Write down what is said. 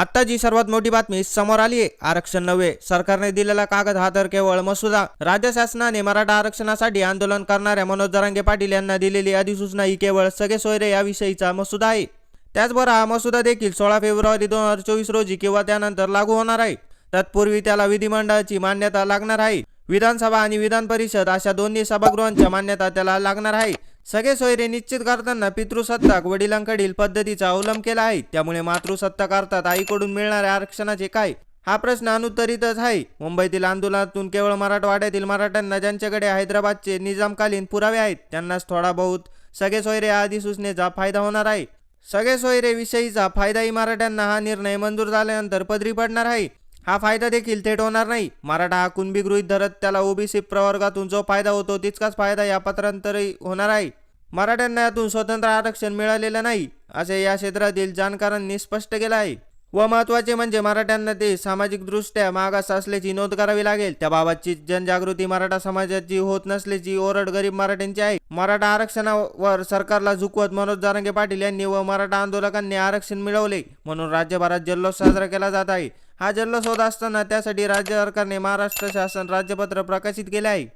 आता जी सर्वात मोठी बातमी समोर आली आहे. आरक्षण नव्हे. सरकारने दिलेला कागद हा तर केवळ मसुदा. राज्य शासनाने मराठा आरक्षणासाठी आंदोलन करणाऱ्या मनोज जरांगे पाटील यांना दिलेली अधिसूचना ही केवळ सगळे सोयरे याविषयीचा मसुदा आहे. त्याचबरोबर हा मसुदा देखील सोळा फेब्रुवारी दोन हजार चोवीस रोजी किंवा त्यानंतर लागू होणार आहे. तत्पूर्वी त्याला विधिमंडळाची मान्यता लागणार आहे. विधानसभा आणि विधान परिषद अशा दोन्ही सभागृहांच्या मान्यता त्याला लागणार आहे. सगळे सोयरे निश्चित करताना पितृसत्ताक वडिलांकडील पद्धतीचा अवलंब केला आहे. त्यामुळे मातृसत्ताक अर्थात आईकडून मिळणाऱ्या आरक्षणाचे काय? हा प्रश्न अनुत्तरितच आहे. मुंबईतील आंदोलनातून केवळ मराठवाड्यातील मराठ्यांना ज्यांच्याकडे हैदराबादचे निजामकालीन पुरावे आहेत त्यांनाच थोडा बहुत सगळे सोयरे या अधिसूचनेचा फायदा होणार आहे. सगळे सोयरे विषयीचा फायदाही मराठ्यांना हा निर्णय मंजूर झाल्यानंतर पदरी पडणार आहे. हा फायदा देखील थेट होणार नाही. मराठा हा कुणबी गृहित धरत त्याला ओबीसी प्रवर्गातून जो फायदा होतो तितकाच फायदा या पत्रांतरही होणार आहे. मराठ्यांना यातून स्वतंत्र आरक्षण मिळालेलं नाही असे या क्षेत्रातील जाणकारांनी स्पष्ट केलं आहे. व महत्त्वाचे म्हणजे मराठ्यांना ते सामाजिकदृष्ट्या मागास असल्याची नोंद करावी लागेल. त्याबाबतची जनजागृती मराठा समाजाची होत नसल्याची ओरड गरीब मराठ्यांची आहे. मराठा आरक्षणावर सरकारला झुकवत मनोज जारंगे पाटील यांनी व मराठा आंदोलकांनी आरक्षण मिळवले म्हणून राज्यभरात जल्लोष साजरा केला जात आहे. हा जल्लोष होत असताना त्यासाठी राज्य सरकारने महाराष्ट्र शासन राज्यपत्र प्रकाशित केले आहे.